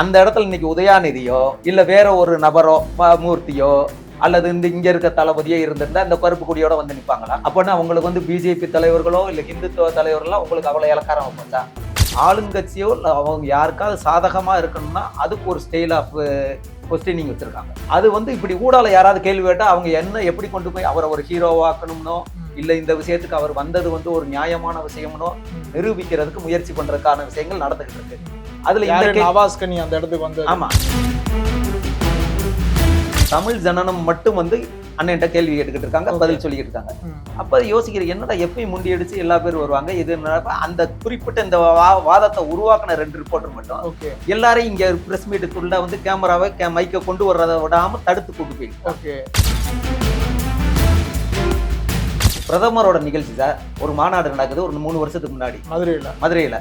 அந்த இடத்துல இன்னைக்கு உதயாநிதியோ இல்ல வேற ஒரு நபரோ மூர்த்தியோ அல்லது இந்த இங்க இருக்க தளபதியோ இருந்திருந்தா இந்த கருப்பு கொடியோட வந்து நிப்பாங்களா? அப்படின்னா உங்களுக்கு வந்து பிஜேபி தலைவர்களோ இல்ல இந்துத்துவ தலைவர்களோ உங்களுக்கு அவ்வளவு இலக்காரம் போச்சா ஆளுங்கட்சியோ இல்ல அவங்க யாருக்காவது சாதகமா இருக்கணும்னா அதுக்கு ஒரு ஸ்டைல் ஆஃப் கொஸ்டினிங் வச்சிருக்காங்க. அது வந்து இப்படி ஊடால யாராவது கேள்வி கேட்டா அவங்க என்ன எப்படி கொண்டு போய் அவரை ஒரு ஹீரோவாக்கணும்னோ இல்ல இந்த விஷயத்துக்கு அவர் வந்தது வந்து ஒரு நியாயமான விஷயம்னோ நிரூபிக்கிறதுக்கு முயற்சி பண்றதுக்கான விஷயங்கள் நடந்துகிட்டு இருக்கு. அதுல இந்த யாரு? கே- நவாஸ் கனி அந்த இடத்துக்கு வந்து ஆமா. தமிழ் ஜனனம் மட்டும் வந்து அண்ணன்ட்ட கேள்வி கேட்டுக்கிட்டு இருக்காங்க. பதில் சொல்லிக்கிட்டு இருக்காங்க. அப்ப யோசிக்கிற என்னடா எப்பயும் முண்டி அடிச்சு எல்லா பேரும் வருவாங்க இது? அந்த குறிப்பிட்ட இந்த வாதத்தை உருவாக்குன ரெண்டு ரிப்போர்ட்டர் மட்டும் எல்லாரையும் இங்க பிரஸ் மீட்டுக்குள்ள வந்து கேமராவை மைக்க கொண்டு வர்றதை விடாம தடுத்து கூட்டு போயிருக்கு பிரதமரோட நிகழ்ச்சி சார் ஒரு மாநாடு நடக்குது ஒரு மூணு வருஷத்துக்கு முன்னாடி. மதுரையில. மதுரையில.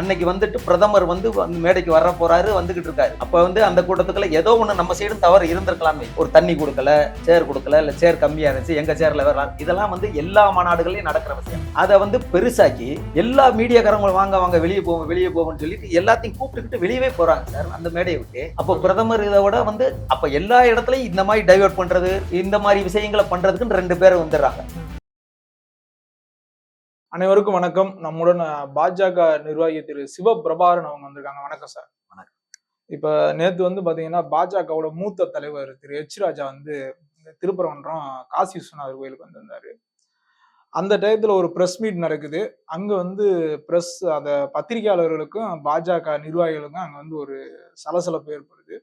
அன்னைக்கு வந்துட்டு பிரதமர் வந்து வந்து மேடைக்கு வர போறாரு வந்துகிட்டு இருக்காரு. அப்ப வந்து அந்த கூட்டத்துக்குள்ள ஏதோ ஒண்ணு நம்ம சைடும் தவறு இருந்திருக்கலாமே. ஒரு தண்ணி கொடுக்கல சேர் கொடுக்கல இல்ல சேர் கம்மியா இருந்துச்சு எங்க சேர்ல வரலாம் இதெல்லாம் வந்து எல்லா மாநாடுகள்லயும் நடக்கிற விஷயம். அதை வந்து பெருசாக்கி எல்லா மீடியாக்காரங்களும் வாங்க வாங்க வெளியே போவோம் வெளியே போவோம்னு சொல்லிட்டு எல்லாத்தையும் கூப்பிட்டுக்கிட்டு வெளியவே போறாங்க சார் அந்த மேடையை விட்டு. அப்போ பிரதமர் இதை விட வந்து அப்ப எல்லா இடத்துலயும் இந்த மாதிரி டைவர்ட் பண்றது இந்த மாதிரி விஷயங்களை பண்றதுக்குன்னு ரெண்டு பேரும் வந்துடுறாங்க. அனைவருக்கும் வணக்கம். நம்முடன் பாஜக நிர்வாகி திரு சிவபிரபாரன் அவங்க வந்திருக்காங்க. வணக்கம் சார். வணக்கம். இப்ப நேத்து வந்து பாத்தீங்கன்னா பாஜகவோட மூத்த தலைவர் திரு எச் ராஜா வந்து திருப்பரங்குன்றம் காசி விஸ்வநாதர் கோயிலுக்கு வந்திருந்தாரு. அந்த டயத்துல ஒரு பிரஸ் மீட் நடக்குது. அங்க வந்து பிரஸ் அந்த பத்திரிகையாளர்களுக்கும் பாஜக நிர்வாகிகளுக்கும் அங்க வந்து ஒரு சலசலப்பு ஏற்படுது.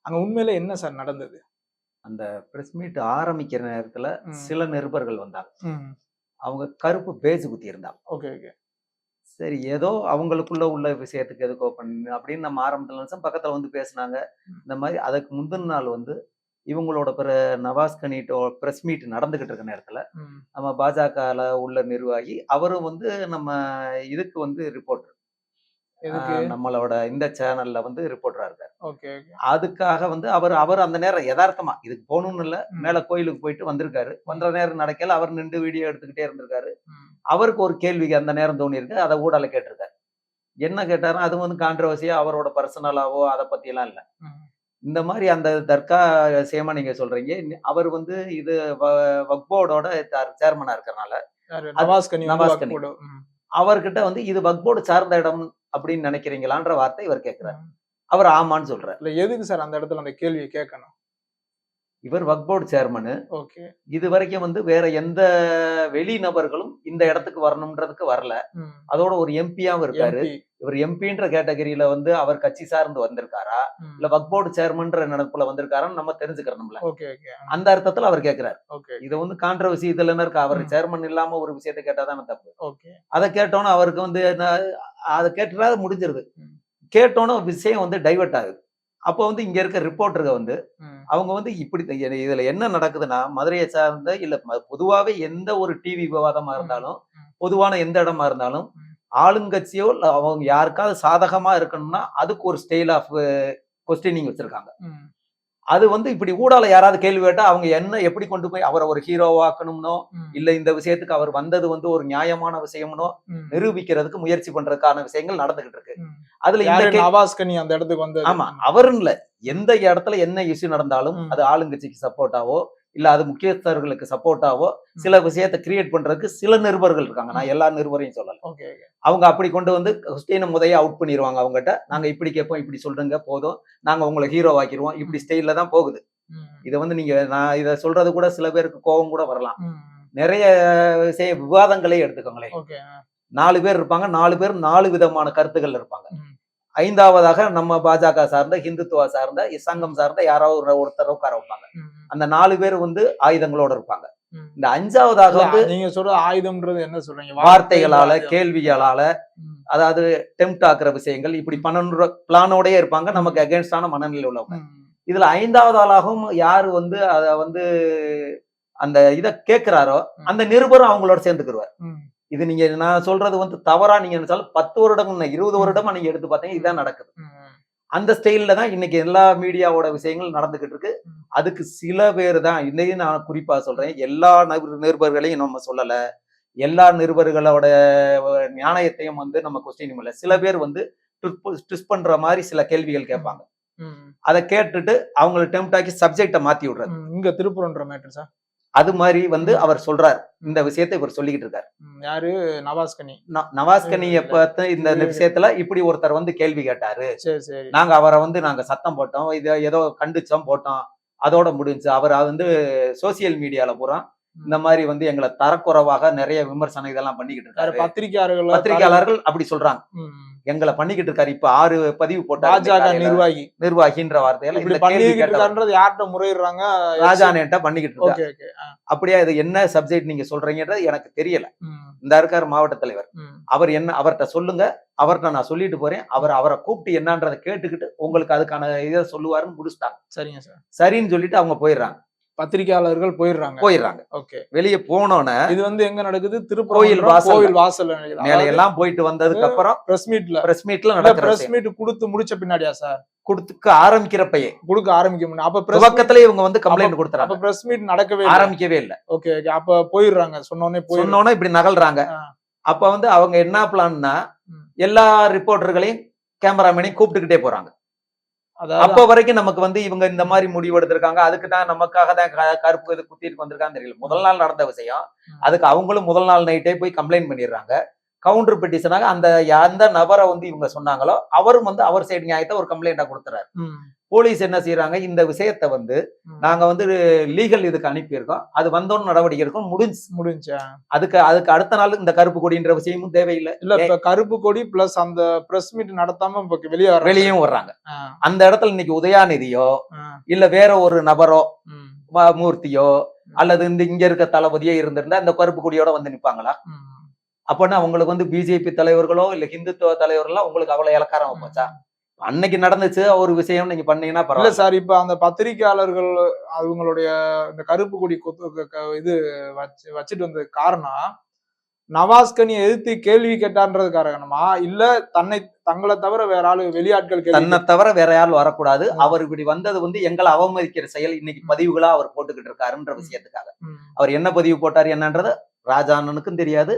அங்க உண்மையில என்ன சார் நடந்தது? அந்த பிரஸ் மீட் ஆரம்பிக்கிற நேரத்துல. சில நிருபர்கள் வந்தாங்க. அவங்க கருப்பு பேஜ் குத்தி இருந்தாங்க. Okay okay. சரி ஏதோ அவங்களுக்குள்ள உள்ள விஷயத்துக்கு எதுக்கோ பண்ணு அப்படின்னு நம்ம ஆரம்பத்துல நினைச்சோம். பக்கத்துல வந்து பேசுனாங்க. இந்த மாதிரி அதுக்கு முந்தின நாள் வந்து இவங்களோட பிற நவாஸ் கனிட்டோ பிரஸ் மீட் நடந்துகிட்டு இருக்க நேரத்துல நம்ம பாஜகல உள்ள நிர்வாகி அவரும் வந்து நம்ம இதுக்கு வந்து ரிப்போர்ட்டர் நம்மளோட இந்த சேனல்ல வந்து ரிப்போர்ட்டரா இருக்காரு அதுக்காக வந்து அவர் அவர் அந்த நேரம் யதார்த்தமா இதுக்கு போகணும்னு இல்ல. மேல கோயிலுக்கு போயிட்டு வந்திருக்காரு. வந்த நேரம் நடக்கல அவர் நின்று வீடியோ எடுத்துக்கிட்டே இருந்திருக்காரு. அவருக்கு ஒரு கேள்வி அந்த நேரம் தோணி இருக்கு அதை ஊடால கேட்டிருக்காரு. என்ன கேட்டாரும் அது வந்து கான்ட்ரவர்சியா அவரோட பர்சனலாவோ அதை பத்தி எல்லாம் இல்ல இந்த மாதிரி அந்த தர்கா சேமா நீங்க சொல்றீங்க அவர் வந்து இது வக்போர்டோட சேர்மனா இருக்கறனால. அவர்கிட்ட வந்து இது வக்போர்டு சார்ந்த இடம் அப்படின்னு நினைக்கிறீங்களான்ற வார்த்தை இவர் கேட்கிறார். அவர் ஆமான்னு சொல்றாரு. இல்ல எதுக்கு சார் அந்த இடத்துல அந்த கேள்வியை கேட்கணும்? இவர் வக்போர்டு சேர்மனு ஓகே. இது வரைக்கும் வந்து வேற எந்த வெளி நபர்களும் இந்த இடத்துக்கு வரணும்ன்றதுக்கு வரல. அதோட ஒரு எம்பியாவும் இருக்காரு. இவர் எம்பின்ற கேட்டகரியில வந்து அவர் கட்சி சார்ந்து வந்திருக்காரா. இல்ல வக்போர்டு சேர்மன்ற நினைப்புல வந்திருக்காரான்னு நம்ம தெரிஞ்சுக்கிறோம்ல அந்த அர்த்தத்துல அவர் கேட்கிறார் இது வந்து கான்ட்ரவர்சி இதுல இருக்கு? அவர். சேர்மன் இல்லாம ஒரு விஷயத்தை கேட்டாதானே தப்பு. அதை கேட்டோன்னு அவருக்கு வந்து அதை கேட்டுட்டா முடிஞ்சிருது. கேட்டோன்னு விஷயம் வந்து டைவர்ட் ஆகுது. அப்போ வந்து இங்க இருக்க ரிப்போர்ட்டருங்க வந்து. அவங்க வந்து இப்படி இதுல என்ன நடக்குதுன்னா மதுரையை சார்ந்த இல்ல பொதுவாவே எந்த ஒரு டிவி விவாதமா இருந்தாலும். பொதுவான எந்த இடமா இருந்தாலும். ஆளுங்கட்சியோ அவங்க யாருக்காவது சாதகமா இருக்கணும்னா அதுக்கு ஒரு ஸ்டைல் ஆஃப் கொஸ்டினிங் வச்சிருக்காங்க. அது வந்து இப்படி ஊடால யாராவது கேள்வி கேட்டா அவங்க என்ன எப்படி கொண்டு போய் அவரை ஒரு ஹீரோவாக்கணும்னோ. இல்ல இந்த விஷயத்துக்கு அவர் வந்தது வந்து ஒரு நியாயமான விஷயம்னோ. நிரூபிக்கிறதுக்கு முயற்சி பண்றதுக்கான விஷயங்கள் நடந்துகிட்டு இருக்கு. அதுல இந்த யாரு கே- நவாஸ் கனி அந்த இடத்துக்கு வந்து ஆமா இல்ல எந்த இடத்துல என்ன இஷ்யூ நடந்தாலும். அது ஆளுங்கட்சிக்கு சப்போர்ட்டாவோ இல்ல அது முக்கியஸ்தர்களுக்கு சப்போர்ட்டாவோ. சில விஷயத்தை கிரியேட் பண்றதுக்கு சில நிருபர்கள் இருக்காங்க. நான் எல்லா நிருபரையும் சொல்லல. அவங்க அப்படி கொண்டு வந்து கொஸ்டினை முதைய அவுட் பண்ணிடுவாங்க அவங்ககிட்ட. நாங்க இப்படி கேட்போம் இப்படி சொல்றீங்க போதும். நாங்க உங்களை ஹீரோ ஆக்கிடுவோம் இப்படி ஸ்டைல்ல தான் போகுது. இதை வந்து நீங்க நான் இதை சொல்றது கூட சில பேருக்கு கோபம் கூட வரலாம். நிறைய விஷய விவாதங்களே எடுத்துக்கோங்களேன். நாலு பேர் இருப்பாங்க. நாலு பேர் நாலு விதமான கருத்துக்கள் இருப்பாங்க. ஐந்தாவதாக நம்ம பாஜக சார்ந்த ஹிந்துத்துவா சார்ந்த சங்கம் சார்ந்த யாராவது ஒரு- ஒருத்தர் உட்கார வைப்பாங்க. அந்த நாலு பேர் வந்து ஆயுதங்களோட இருப்பாங்க. இந்த அஞ்சாவதாக வந்து நீங்க சொல்ற ஆயுதம்ன்றது என்ன சொல்றீங்க வார்த்தைகளால வார்த்தை- கேள்விகளால. அதாவது டெம்ட் ஆக்குற விஷயங்கள் இப்படி பண்ணணுன்ற பிளானோடயே இருப்பாங்க நமக்கு அகேன்ஸ்டான மனநிலை உள்ளவங்க. இதுல ஐந்தாவது ஆளாகவும் யாரு வந்து அத வந்து அந்த இத கேட்கிறாரோ. அந்த நிருபரும் அவங்களோட சேர்ந்துக்கிருவார். இது நீங்க நான் சொல்றது வந்து தவறா நீங்க நினைச்சாலும் பத்து வருடம் இருபது வருடமா நீங்க எடுத்து பார்த்தீங்க இதான் நடக்குது. அந்த ஸ்டைல்ல தான் இன்னைக்கு எல்லா மீடியாவோட விஷயங்கள் நடந்துகிட்டு இருக்கு. அதுக்கு சில பேர் தான் இன்னைக்கு நான் குறிப்பா சொல்றேன். எல்லா நிருப- நிருபர்களையும் நம்ம சொல்லல. எல்லா நிருபர்களோட நியாயத்தையும் வந்து நம்ம கொஸ்டின் இல்ல சில பேர் வந்து ட்விஸ்ட் பண்ற மாதிரி சில கேள்விகள் கேட்பாங்க. அதை கேட்டுட்டு அவங்களை டெம்ட் ஆக்கி சப்ஜெக்டை மாத்தி விடுறது. இங்க திருப்பூர்ன்ற மேட்டர் சார் அது மாதிரி வந்து அவர் சொல்றார். இந்த விஷயத்தை இவர் சொல்லிக்கிட்டு இருக்காரு. யாரு? நவாஸ் கனி ந- நவாஸ்கனிய பார்த்து இந்த விஷயத்துல இப்படி ஒருத்தர் வந்து கேள்வி கேட்டாரு. சரி சரி. நாங்க அவரை வந்து நாங்க சத்தம் போட்டோம். இத ஏதோ கண்டிச்சோம் போட்டோம். அதோட முடிஞ்சு. அவர் வந்து சோசியல் மீடியால பூரா இந்த மாதிரி வந்து எங்களை தரக்குறைவாக நிறைய விமர்சனம் இதெல்லாம் பண்ணிக்கிட்டு இருக்காரு. பத்திரிகையாளர்கள் பத்திரிகையாளர்கள் அப்படி சொல்றாங்க. எங்களை பண்ணிக்கிட்டு இருக்காரு. இப்ப ஆறு பதிவு போட்டாரு பாஜக. நிர்வாகி. நிர்வாகின்ற வார்த்தையில பண்ணிக்கிட்டு யார்கிட்ட முறையிடுறாங்க? ராஜானேட்ட பண்ணிக்கிட்டு இருக்காரு. Okay okay. அப்படியா இது என்ன சப்ஜெக்ட் நீங்க சொல்றீங்கன்றது எனக்கு தெரியல. இந்த இருக்காரு மாவட்ட தலைவர். அவர் என்ன அவர்கிட்ட சொல்லுங்க. அவர்கிட்ட நான் சொல்லிட்டு போறேன். அவர் அவரை கூப்பிட்டு என்னன்றதை கேட்டுக்கிட்டு உங்களுக்கு அதுக்கான இதை சொல்லுவாருன்னு முடிச்சிட்டாங்க. சரிங்க சார். சரின்னு சொல்லிட்டு அவங்க போயிடுறாங்க. பத்திரிகையாளர்கள் போயிடுறாங்க. போயிடுறாங்க. ஓகே. வெளியே போனோன்னே இது வந்து எங்க நடக்குது? கோயில் திருப்பூர் வாசல்ல. கோயில் வாசல்ல மேல எல்லாம் போயிட்டு வந்ததுக்கு அப்புறம் பிரஸ் மீட்ல பிரஸ் மீட்ல நடக்கிற பிரஸ். மீட் கொடுத்து முடிச்ச பின்னாடியா சார் கொடுத்துக்க ஆரம்பிக்கிறப்பயே கொடுக்க ஆரம்பிக்க முடியும் அப்ப துவக்கத்துல இவங்க வந்து கம்ப்ளைண்ட் அப்ப கொடுத்துறாங்க. பிரஸ் மீட் நடக்கவே ஆரம்பிக்கவே இல்ல. Okay okay. அப்ப போயிடுறாங்க. சொன்னோடனே போயிடுறாங்க சொன்னோன்னே இப்படி நகல்றாங்க. அப்ப வந்து அவங்க என்ன பிளான்னா. எல்லா ரிப்போர்ட்டர்களையும் கேமராமேனையும் கூப்பிட்டுக்கிட்டே போறாங்க. அப்ப வரைக்கும் நமக்கு வந்து இவங்க இந்த மாதிரி முடிவு எடுத்திருக்காங்க. அதுக்கு தான் நமக்காக தான் கருப்பு இது குத்திட்டு வந்திருக்கான்னு தெரியல. முதல் நாள் நடந்த விஷயம். அதுக்கு அவங்களும் முதல் நாள் நைட்டே போய் கம்ப்ளைண்ட் பண்ணிடுறாங்க. கவுண்டர் பெட்டிஷனாக அந்த எந்த நபரை வந்து இவங்க சொன்னாங்களோ அவரும் வந்து அவர் சைடு நியாயத்தை ஒரு கம்ப்ளைண்டா கொடுத்துறாரு. போலீஸ் என்ன செய்யறாங்க இந்த விஷயத்தை வந்து. நாங்க வந்து லீகல் இதுக்கு அனுப்பியிருக்கோம். அது வந்தோன்னு நடவடிக்கை இருக்கும் முடிஞ்சு முடிஞ்சா? அதுக்கு அதுக்கு அடுத்த நாள் இந்த கருப்பு கொடின்ற விஷயமும் தேவையில்லை. இல்ல இப்ப கருப்பு கொடி பிளஸ் அந்த பிரஸ் மீட் நடத்தாம இப்ப வெளியே வெளியும் வர்றாங்க. அந்த இடத்துல இன்னைக்கு உதயாநிதியோ இல்ல வேற ஒரு நபரோ மூர்த்தியோ அல்லது இந்த இங்க இருக்க தளபதியோ இருந்திருந்தா இந்த கருப்பு கொடியோட வந்து நிப்பாங்களா? அப்பன்னா உங்களுக்கு வந்து பிஜேபி தலைவர்களோ இல்ல ஹிந்துத்துவ தலைவர்களோ உங்களுக்கு அவ்வளவு இலக்காரம் போச்சா அன்னைக்கு நடந்துச்சு ஒரு விஷயம் நீங்க பண்ணீங்கன்னா பரவாயில்ல. சார் இப்ப அந்த பத்திரிகையாளர்கள் அவங்களுடைய இந்த கருப்பு கொடி இது வச்சு வச்சுட்டு வந்தது காரணம் நவாஸ்கனி எதிர்த்து கேள்வி கேட்டான்றது காரணமா இல்ல தன்னை தங்களை தவிர வேற ஆளு வெளியாட்கள் தன்னை தவிர வேற யாரும் வரக்கூடாது. அவர் இப்படி வந்தது வந்து எங்களை அவமதிக்கிற செயல் இன்னைக்கு பதிவுகளா அவர் போட்டுக்கிட்டு இருக்காருன்ற விஷயத்துக்காக. அவர் என்ன பதிவு போட்டார் என்னன்றது ராஜா அண்ணனுக்கும் தெரியாது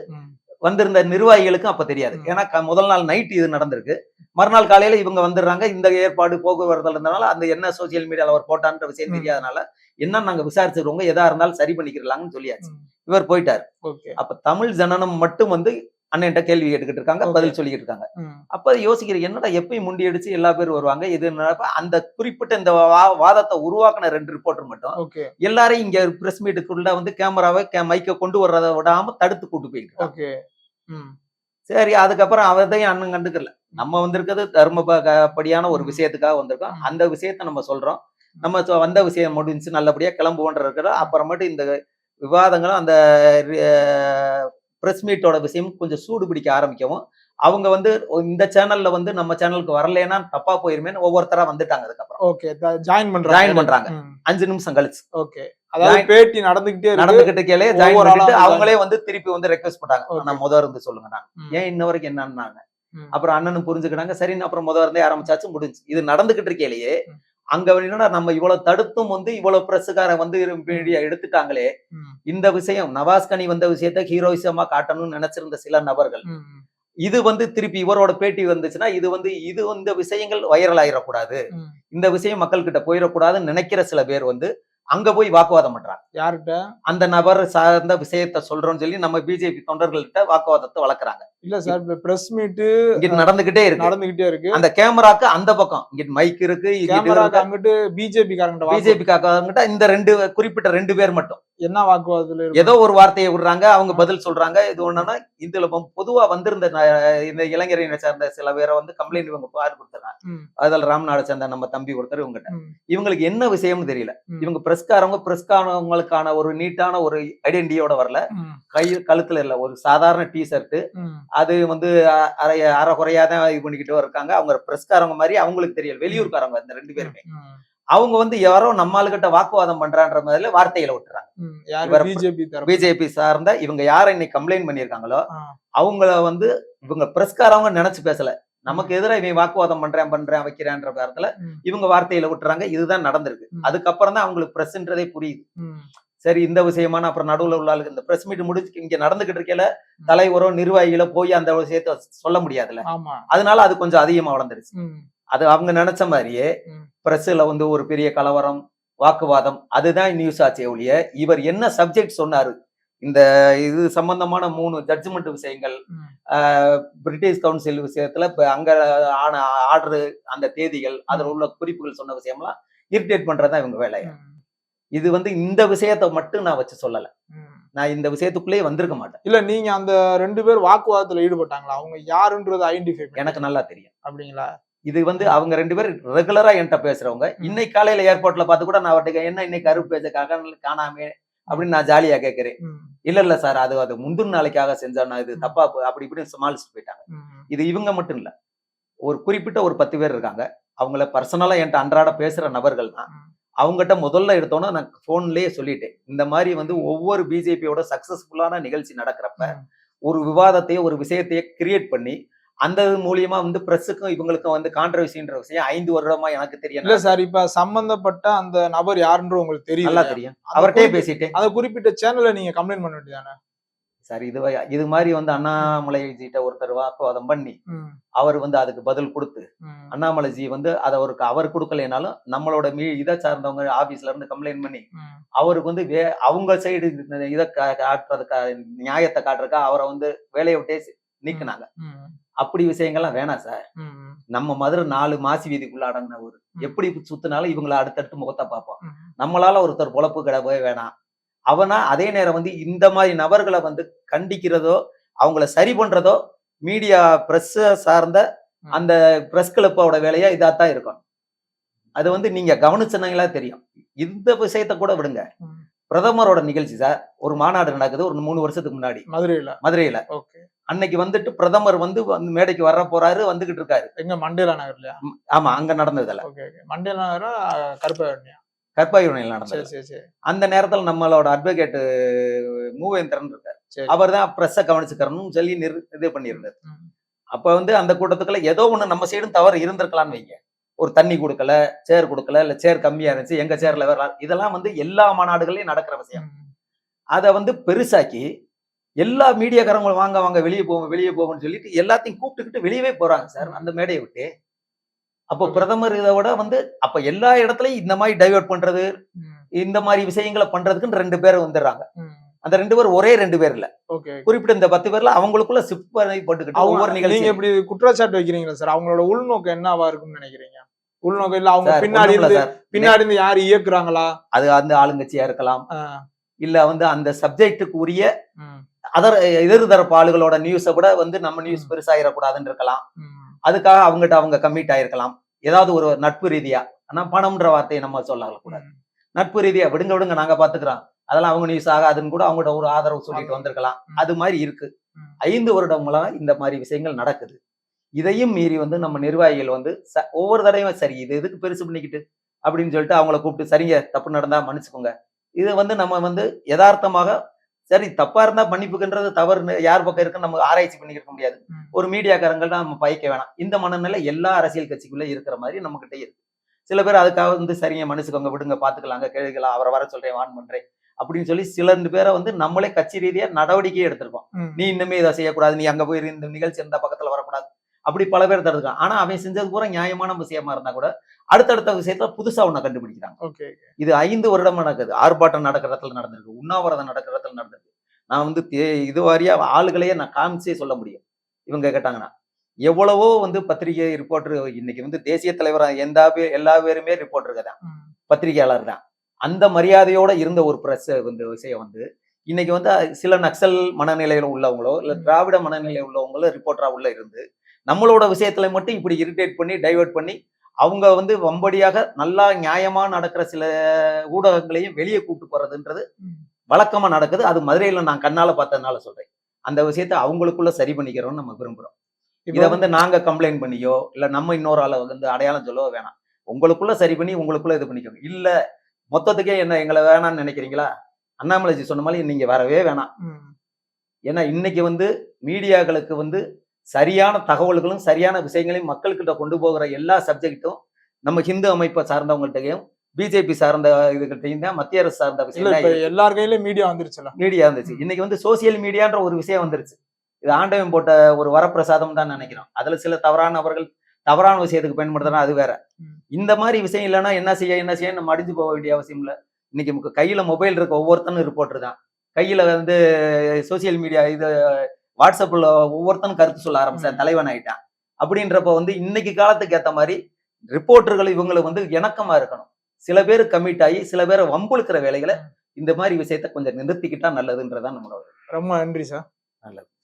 வந்திருந்த நிர்வாகிகளுக்கும் அப்ப தெரியாது. ஏன்னா முதல் நாள் நைட் இது நடந்திருக்கு. மறுநாள் காலையில இவங்க வந்துடுறாங்க. இந்த ஏற்பாடு போக்குவரத்துல இருந்தனால அந்த என்ன சோசியல் மீடியால அவர் போட்டான்ற விஷயம். தெரியாதனால என்ன நாங்க விசாரிச்சிருக்கோங்க எதா இருந்தாலும் சரி பண்ணிக்கிறலாம்னு சொல்லியாச்சு. இவர் போயிட்டார். அப்ப தமிழ் ஜனனம் மட்டும் வந்து அண்ணன்ட்ட கேள்வி கேட்டுக்கிட்டு இருக்காங்க. பதில் சொல்லிக்கிட்டு இருக்காங்க. அப்ப யோசிக்கிற என்னடா எப்பயும் முண்டி அடிச்சு எல்லா பேரும் வருவாங்க? இது அந்த குறிப்பிட்ட இந்த வாதத்தை உருவாக்குன ரெண்டு ரிப்போர்ட்டர் மட்டும் எல்லாரையும் இங்க பிரஸ் மீட்டுக்குள்ள வந்து கேமராவை மைக்க கொண்டு வர்றதை விடாம தடுத்து கூட்டு போயிட்டு சரி அதுக்கப்புறம் அவதையும் அண்ணன் கண்டுக்கல. நம்ம வந்திருக்கிறது தர்ம படியான ஒரு. விஷயத்துக்காக வந்திருக்கோம். அந்த விஷயத்த நம்ம சொல்றோம். நம்ம வந்த விஷயம் முடிஞ்சு நல்லபடியா கிளம்புவோன்ற இருக்கிற அப்புறமேட்டு இந்த விவாதங்களும் அந்த பிரஸ் மீட்டோட விஷயம் கொஞ்சம் சூடு பிடிக்க ஆரம்பிக்கவும் அவங்க வந்து இந்த சேனல்ல வந்து நம்ம சேனலுக்கு வரலைன்னா தப்பா போயிருமேன்னு ஒவ்வொருத்தரா வந்துட்டாங்க அதுக்கப்புறம். ஓகே ஜாயின் பண்றாங்க. ஜாயின் பண்றாங்க. அஞ்சு நிமிஷம் கழிச்சு. ஓகே அதாவது பேட்டி நடந்துகிட்டே நடந்துகிட்டு கேளே ஜாயின் பண்ணிட்டு அவங்களே வந்து திருப்பி வந்து ரெக்வஸ்ட் பண்ணாங்க Okay. நான் முத இருந்து சொல்லுங்க நான். ஏன் இன்ன வரைக்கும் என்னன்னாங்க. அப்புறம் அண்ணனும் புரிஞ்சுக்கிட்டாங்க. சரின்னு அப்புறம் முத இருந்தே ஆரம்பிச்சாச்சு முடிஞ்சு. இது நடந்துகிட்டு இருக்கையிலேயே ம். அங்க என்னடா நம்ம இவ்வளவு தடுத்தும் வந்து இவ்வளவு பிரஸ்காரன் வந்து மீடியா எடுத்துட்டாங்களே இந்த விஷயம் நவாஸ்கனி வந்த விஷயத்த ஹீரோயிசமா காட்டணும்னு நினைச்சிருந்த சில நபர்கள் இது வந்து திருப்பி இவரோட பேட்டி வந்துச்சுன்னா இது வந்து இது இந்த விஷயங்கள் வைரல் ஆயிடக்கூடாது. இந்த விஷயம் மக்கள் கிட்ட போயிடக்கூடாதுன்னு நினைக்கிற சில பேர் வந்து அங்க போய் வாக்குவாதம் பண்றாங்க. யார்கிட்ட? அந்த நபர் சார்ந்த விஷயத்த சொல்றோம்னு சொல்லி நம்ம பிஜேபி தொண்டர்கள்ட்ட வாக்குவாதத்தை வளர்க்குறாங்க. இல்ல சார் பிரஸ் மீட் இங்கிட்டு நடந்துகிட்டே இருக்கு. நடந்துகிட்டே இருக்கு. அந்த கேமராக்கு அந்த பக்கம் இங்கிட்டு மைக் இருக்கு கேமராக்கு அங்கிட்டு பிஜேபி காரங்கிட்ட பிஜேபி காக்காங்கிட்ட இந்த ரெண்டு குறிப்பிட்ட ரெண்டு பேர் மட்டும். என்ன வாக்குவாதத்துல ஏதோ ஒரு வார்த்தையை விடுறாங்க அவங்க பதில் சொல்றாங்க. இது ஒண்ணுன்னா இதுல பொதுவா வந்திருந்த இந்த இளைஞரை சேர்ந்த சில பேரை வந்து கம்ப்ளைண்ட் இவங்க பாரு கொடுத்துறாங்க. அதில் ராம்நாடு சேர்ந்த நம்ம தம்பி ஒருத்தர் இவங்ககிட்ட. இவங்களுக்கு என்ன விஷயம்னு தெரியல. இவங்க பிரஸ்காரவங்க பிரஸ்காரவங்களுக்கான ஒரு நீட்டான ஒரு ஐடென்டிட்டியோட வரல. கை கழுத்துல இல்ல ஒரு சாதாரண டி ஷர்ட் அது வந்து அ- அரை அரைகுறையா தான் இது பண்ணிக்கிட்டு இருக்காங்க. அவங்க பிரஸ்காரவங்க மாதிரி அவங்களுக்கு தெரியல. வெளியூர்காரங்க இந்த ரெண்டு பேருமே. அவங்க வந்து யாரோ நம்ம ஆளுகிட்ட வாக்குவாதம் பண்றான்ற மாதிரில வார்த்தையில விட்டுறாங்க. பிஜேபி பிஜேபி சார்ந்த இவங்க யாரை இன்னைக்கு கம்ப்ளைண்ட் பண்ணியிருக்காங்களோ ஆ. அவங்கள வந்து இவங்க பிரஸ்காரவங்க நினைச்சு பேசல. நமக்கு எதிராக இவன் வாக்குவாதம் பண்றேன் பண்றேன் வைக்கிறேன்ற காரணத்துல ம். இவங்க வார்த்தையில விட்டுறாங்க. இதுதான் நடந்திருக்கு. அதுக்கப்புறம் தான் அவங்களுக்கு பிரஸ்ன்றதே புரியுது. சரி இந்த விஷயமான அப்புறம் நடுவுல உள்ள ஆளுக்கு இந்த பிரஸ் மீட் முடிச்சு இங்க நடந்துகிட்டு இருக்கையில தலைவரோ நிர்வாகிகளோ போய் அந்த விஷயத்த சொல்ல முடியாதுல்ல? அதனால அது கொஞ்சம் அதிகமா வளர்ந்துருச்சு. அது அவங்க நினைச்ச மாதிரியே. பிரஸ்ல வந்து ஒரு பெரிய கலவரம் வாக்குவாதம் அதுதான் நியூஸ் ஆச்சே ஒழிய இவர் என்ன சப்ஜெக்ட் சொன்னாரு? இந்த இது சம்பந்தமான மூணு ஜட்ஜ்மெண்ட் விஷயங்கள் பிரிட்டிஷ் கவுன்சில் விஷயத்துல இப்ப அங்க ஆன ஆர்டர் அந்த தேதிகள் அதுல உள்ள குறிப்புகள் சொன்ன விஷயம்லாம் இரிட்டேட் பண்றதுதான் இவங்க வேலை ம், இது வந்து இந்த விஷயத்தை மட்டும் நான் வச்சு சொல்லல. நான் இந்த விஷயத்துக்குள்ளேயே வந்திருக்க மாட்டேன். இல்ல நீங்க அந்த ரெண்டு பேர் வாக்குவாதத்துல ஈடுபட்டாங்களா? அவங்க யாருன்றது ஐடென்டிஃபை எனக்கு நல்லா தெரியும். அப்படிங்களா? இது வந்து அவங்க ரெண்டு பேரும் ரெகுலரா என்கிட்ட பேசுறவங்க. இன்னைக்கு காலையில ஏர்போர்ட்ல பார்த்து கூட நான் அவர்கிட்ட என்ன இன்னைக்கு கருப்பு பேச காணாமே அப்படின்னு நான் ஜாலியா கேட்கிறேன் இல்ல இல்ல சார் அது அது முந்தின நாளைக்காக செஞ்சோம்னா இது தப்பா அப்படி இப்படின்னு சமாளிச்சுட்டு போயிட்டாங்க. இது இவங்க மட்டும் இல்ல. ஒரு குறிப்பிட்ட ஒரு பத்து பேர் இருக்காங்க. அவங்கள பர்சனலா என்கிட்ட அன்றாட பேசுற நபர்கள் தான். அவங்ககிட்ட முதல்ல எடுத்தோன்னா நான் போன்லயே சொல்லிட்டேன். இந்த மாதிரி வந்து ஒவ்வொரு பிஜேபியோட சக்சஸ்ஃபுல்லான நிகழ்ச்சி நடக்கிறப்ப. ஒரு விவாதத்தையோ ஒரு விஷயத்தையே கிரியேட் பண்ணி அந்த மூலியமா வந்து பிரஸுக்கும் இவங்களுக்கும் வந்து கான்ட்ரவர்சின்ற விஷயம் ஐந்து வருடமா எனக்கு இல்ல தெரியும் சார் இப்ப சம்பந்தப்பட்ட அந்த நபர் யாருன்ற உங்களுக்கு தெரியும் நல்லா தெரியும். அவர்கிட்டயே பேசிட்டேன். அந்த குறிப்பிட்ட சேனல்ல நீங்க கம்ப்ளைண்ட் பண்ண வேண்டியதானே சார் இது இது மாதிரி வந்து அண்ணாமலைஜிட்ட ஒருத்தர் வாக்குவாதம் பண்ணி அவர் வந்து அதுக்கு பதில் கொடுத்து அண்ணாமலைஜி வந்து அதை அவருக்கு அவர் கொடுக்கலைனாலும் நம்மளோட மீ இதை சார்ந்தவங்க ஆபீஸ்ல இருந்து கம்ப்ளைண்ட் பண்ணி அவருக்கு வந்து வே அவங்க சைடு இதை காட்டுறதுக்கா நியாயத்தை காட்டுறதுக்கா அவரை வந்து வேலையை விட்டே நீக்குனாங்க. அப்படி விஷயங்கள்லாம் வேணாம் சார் நம்ம மதுரை நாலு மாசி வீதிக்குள்ள அடங்கின ஊர். எப்படி சுத்தினாலும் இவங்களை அடுத்தடுத்து முகத்தை பார்ப்போம். நம்மளால ஒருத்தர் பொழப்பு கிடவே வேணாம். அவனா அதே நேரம் வந்து இந்த மாதிரி நபர்களை வந்து கண்டிக்கிறதோ அவங்கள சரி பண்றதோ மீடியா பிரஸ் சார்ந்த அந்த பிரஸ் கிளப்போட வேலையா இதாத்தான் இருக்கும் அது வந்து நீங்க கவனிச்சனங்களா தெரியும். இந்த விஷயத்த கூட விடுங்க. பிரதமரோட நிகழ்ச்சி சார் ஒரு மாநாடு நடக்குது ஒரு மூணு வருஷத்துக்கு முன்னாடி. மதுரையில? மதுரையில. ஓகே. அன்னைக்கு வந்துட்டு பிரதமர் வந்து மேடைக்கு வர போறாரு வந்துகிட்டு இருக்காரு. எங்க மண்டேலா நகர்லயா? ம், ஆமா அங்க நடந்ததுல ஓகே ஓகே. மண்டேலா நகரா கருப்பா கற்பாயூரணியில் நடந்தது. சரி சரி சரி. அந்த நேரத்துல நம்மளோட அட்வொகேட் மூவேந்திரன் இருக்காரு. அவர் தான் பிரஸ்ஸை கவனிச்சுக்கிறணும்னு சொல்லி நிறு இது பண்ணியிருந்தார். அப்ப வந்து அந்த கூட்டத்துக்குள்ள ஏதோ ஒண்ணு நம்ம சைடும் தவறு இருந்திருக்கலாம்னு வைங்க. ஒரு தண்ணி கொடுக்கல சேர் கொடுக்கல இல்ல சேர் கம்மியா இருந்துச்சு எங்க சேர்ல வேற. இதெல்லாம் வந்து எல்லா மாநாடுகளையும் நடக்கிற விஷயம். அதை வந்து பெருசாக்கி எல்லா மீடியாக்காரங்களும் வாங்க வாங்க வெளியே போவோம் வெளியே போவோம்னு சொல்லிட்டு எல்லாத்தையும் கூப்பிட்டுக்கிட்டு வெளியவே போறாங்க சார். அந்த மேடையை விட்டு. அப்போ. பிரதமர் இதை விட வந்து அப்ப எல்லா இடத்துலயும் இந்த மாதிரி டைவர்ட் பண்றது இந்த மாதிரி விஷயங்களை பண்றதுக்குன்னு ரெண்டு பேர் வந்துடுறாங்க. அந்த ரெண்டு பேர் ஒரே ரெண்டு பேர் இல்ல. குறிப்பிட்ட இந்த பத்து பேர்ல அவங்களுக்குள்ள சிப் போட்டுக்கிட்டு ஒவ்வொரு நிகழ்ச்சி இப்படி குற்றச்சாட்டு வைக்கிறீங்களா சார்? அவங்களோட உள்நோக்கம் என்னவா இருக்கும்னு நினைக்கிறீங்க? உள்நோக்கம் இல்ல அவங்க பின்னாடி இருந்து. பின்னாடி இருந்து யாரு இயக்குறாங்களா? அது அந்த ஆளுங்கட்சியா இருக்கலாம். இல்ல வந்து அந்த சப்ஜெக்டுக்கு உரிய அதர் எதிர் தரப்பு ஆளுகளோட நியூஸை கூட வந்து நம்ம நியூஸ். பெருசாயிடக்கூடாதுன்னு இருக்கலாம். அதுக்காக அவங்ககிட்ட அவங்க கமிட் ஆயிருக்கலாம். ஏதாவது ஒரு நட்பு ரீதியா. ஆனா பணம்ன்ற வார்த்தையை நம்ம சொல்லக்கூடாது. நட்பு ரீதியா விடுங்க விடுங்க நாங்க பாத்துக்கிறோம் அதெல்லாம் அவங்க நியூஸ் ஆகாதுன்னு கூட அவங்ககிட்ட ஒரு ஆதரவு சொல்லிட்டு. வந்திருக்கலாம். அது மாதிரி இருக்கு. ஐந்து வருடங்களா இந்த மாதிரி விஷயங்கள் நடக்குது. இதையும் மீறி வந்து நம்ம நிர்வாகிகள் வந்து ச- ஒவ்வொரு தடவையும் சரி இது எதுக்கு பெருசு பண்ணிக்கிட்டு? அப்படின்னு சொல்லிட்டு அவங்கள கூப்பிட்டு சரிங்க தப்பு நடந்தா மன்னிச்சுக்கோங்க. இது வந்து நம்ம வந்து யதார்த்தமாக சரி தப்பா இருந்தா மன்னிப்புக்குன்றது தவறுன்னு யார் பக்கம் இருக்குன்னு நம்ம ஆராய்ச்சி பண்ணிக்க முடியாது. ஒரு மீடியாக்காரங்கள் தான் நம்ம பயக்க வேணாம். இந்த மனநிலை எல்லா அரசியல் கட்சிக்குள்ள இருக்கிற மாதிரி நம்ம கிட்ட இருக்கு. சில பேர் அதுக்காக வந்து சரிங்க மன்னிச்சுக்கோங்க விடுங்க பாத்துக்கலாங்க கேளுக்கலாம் அவரை வர சொல்றேன் வான் பண்றேன் அப்படின்னு சொல்லி சில ரெண்டு பேரை வந்து நம்மளே கட்சி ரீதியா நடவடிக்கையே எடுத்திருக்கோம். ம். நீ இன்னுமே இதை செய்யக்கூடாது நீ அங்க போய் இந்த நிகழ்ச்சி இருந்தா பக்கத்துல வரக்கூடாது அப்படி பல பேர் தடுக்கான் ஆனா அவன் செஞ்சது பூரா நியாயமான விஷயமா இருந்தா கூட அடுத்தடுத்த விஷயத்துல புதுசா ஒண்ண கண்டுபிடிக்கிறாங்க. ஓகே இது ஐந்து வருடம் நடக்குது. ஆர்ப்பாட்டம் நடக்கிற இடத்துல நடந்திருக்கு. உண்ணாவிரதம் நடக்கிற இடத்துல நடந்திருக்கு. நான் வந்து இது வாரியா ஆளுகளையே நான் காமிச்சே சொல்ல முடியும். இவங்க கேட்டாங்கன்னா எவ்வளவோ வந்து பத்திரிகை ரிப்போர்ட்டர் இன்னைக்கு வந்து தேசிய தலைவரா எந்த எல்லா பேருமே ரிப்போர்ட்டருக்கு தான். பத்திரிகையாளர் தான். அந்த மரியாதையோட இருந்த ஒரு பிரஸ் வந்து விஷயம் வந்து இன்னைக்கு வந்து சில நக்சல் மனநிலையில உள்ளவங்களோ இல்ல. திராவிட மனநிலை உள்ளவங்களோ ரிப்போர்ட்டரா உள்ள இருந்து நம்மளோட விஷயத்துல மட்டும் இப்படி இரிட்டேட் பண்ணி டைவர்ட் பண்ணி அவங்க வந்து வம்படியாக நல்லா நியாயமா நடக்கிற சில ஊடகங்களையும் வெளியே கூட்டு போறதுன்றது. வழக்கமா நடக்குது. அது மதுரையில நான் கண்ணால பார்த்ததுனால சொல்றேன். அந்த விஷயத்தை அவங்களுக்குள்ள சரி பண்ணிக்கிறோம்னு நம்ம விரும்புறோம். இதை வந்து நாங்க கம்ப்ளைண்ட் பண்ணியோ இல்ல நம்ம இன்னொரு ஆளை வந்து அடையாளம் சொல்லவோ வேணாம். உங்களுக்குள்ள சரி பண்ணி உங்களுக்குள்ள இது பண்ணிக்கோங்க. இல்ல மொத்தத்துக்கே என்ன எங்களை வேணாம்னு நினைக்கிறீங்களா? அண்ணாமலைஜி சொன்ன மாதிரி நீங்க வரவே வேணாம். ஏன்னா இன்னைக்கு வந்து மீடியாக்களுக்கு வந்து சரியான தகவல்களும் சரியான விஷயங்களையும் மக்கள்கிட்ட கொண்டு போகிற எல்லா சப்ஜெக்ட்டும் நம்ம ஹிந்து அமைப்பை சார்ந்தவங்கள்ட்டையும் பிஜேபி சார்ந்த இதுகிட்டையும் தான் மத்திய அரசு சார்ந்த விஷயம் எல்லார் கையிலயும் மீடியா வந்துருச்சுல? மீடியா இருந்துச்சு இன்னைக்கு வந்து சோசியல் மீடியான்ற ஒரு விஷயம் வந்துருச்சு. இது ஆண்டவன் போட்ட ஒரு வரப்பிரசாதம் தான் நினைக்கிறோம். அதுல சில தவறான நபர்கள் தவறான விஷயத்துக்கு பயன்படுத்துறா அது வேற. இந்த மாதிரி விஷயம் இல்லைன்னா என்ன செய்ய என்ன செய்ய நம்ம அடிஞ்சு போக வேண்டிய அவசியம் இல்லை. இன்னைக்கு நமக்கு கையில மொபைல் இருக்க ஒவ்வொருத்தனும் ரிப்போர்ட்டர் தான். கையில வந்து சோசியல் மீடியா இது வாட்ஸ்அப்ல ஒவ்வொருத்தனும் கருத்து சொல்ல ஆரம்பிச்சான். தலைவன் ஆயிட்டான். அப்படின்றப்ப வந்து இன்னைக்கு காலத்துக்கு ஏத்த மாதிரி ரிப்போர்ட்டர்கள் இவங்களுக்கு வந்து இணக்கமா இருக்கணும். சில பேர் கமிட் ஆகி சில பேரை வம்புழுக்கிற வேலைகளை இந்த மாதிரி விஷயத்த கொஞ்சம் நிறுத்திக்கிட்டா நல்லதுன்றதான் நம்மளோட ரொம்ப நன்றி சார். நல்லது.